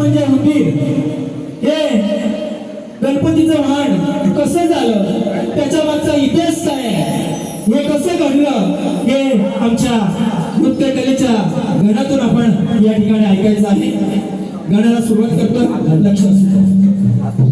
म्हणजे होतील हे गणपतीचं वाण कसं झालं? त्याच्या मागचा इतिहास काय हे कसं घडलं? हे आमच्या नृत्यकलेच्या गणातून आपण या ठिकाणी ऐकायचं आहे. गणाला सुरुवात करतो. लक्ष असतो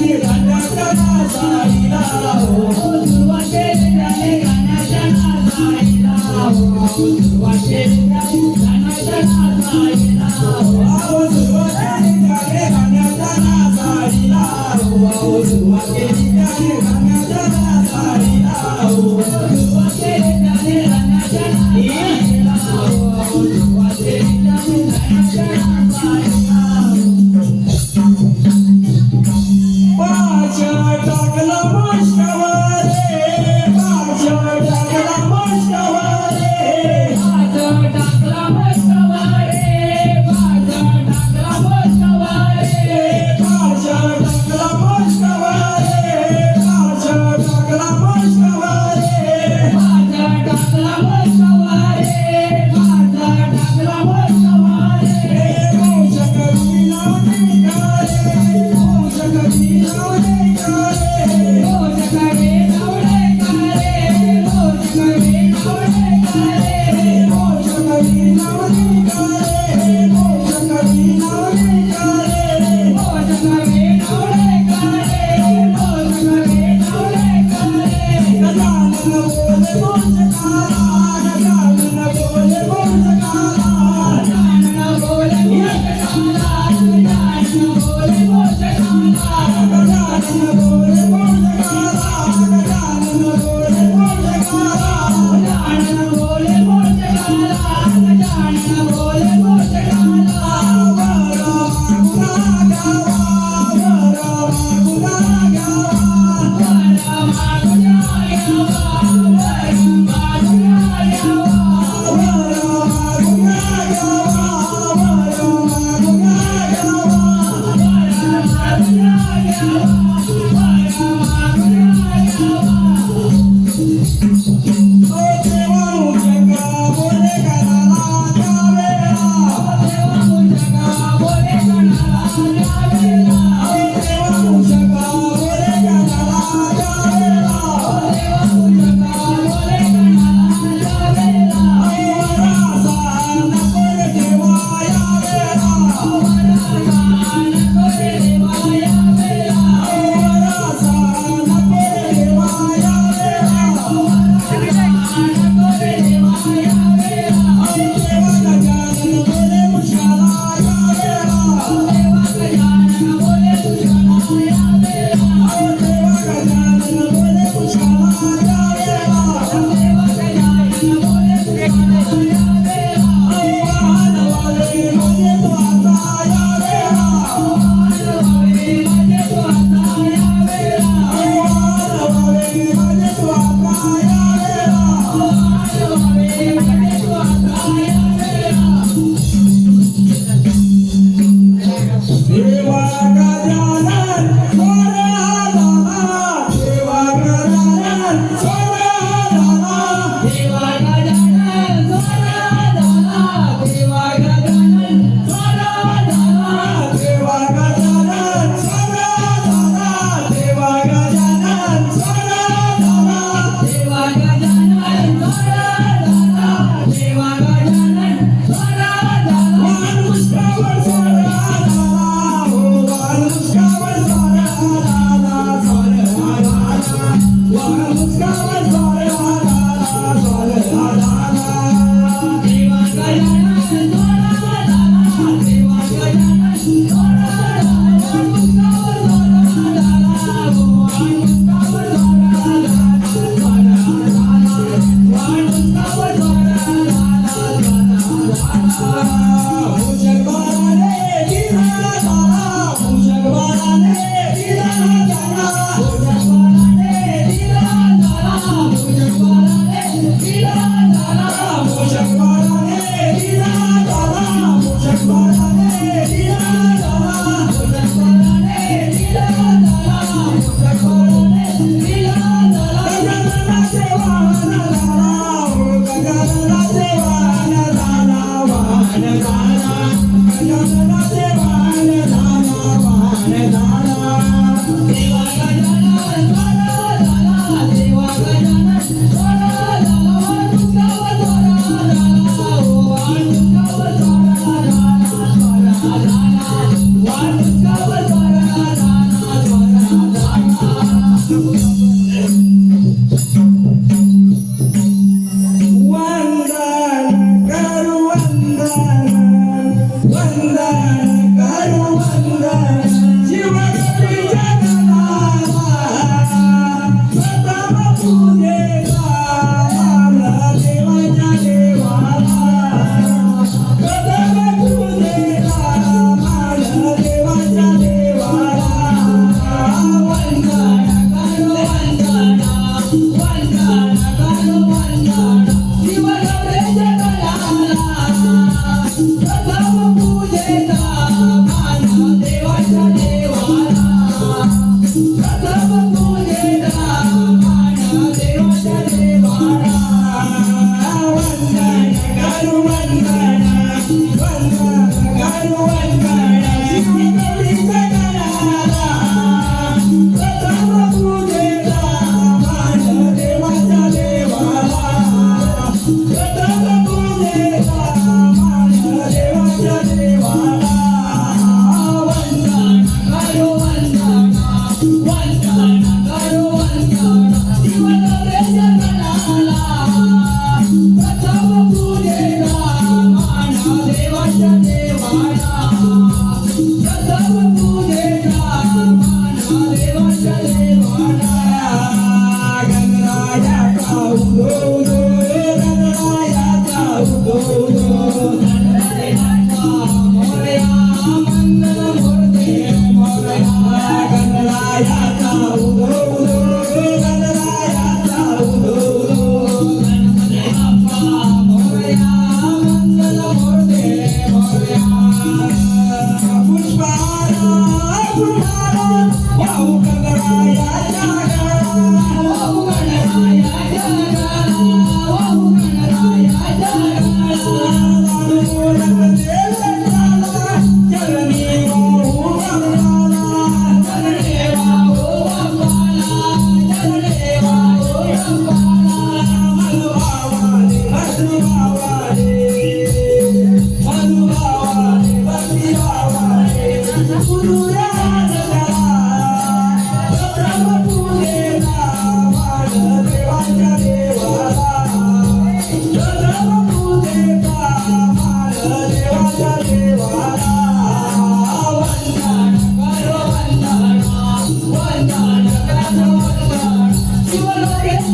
に花から咲いた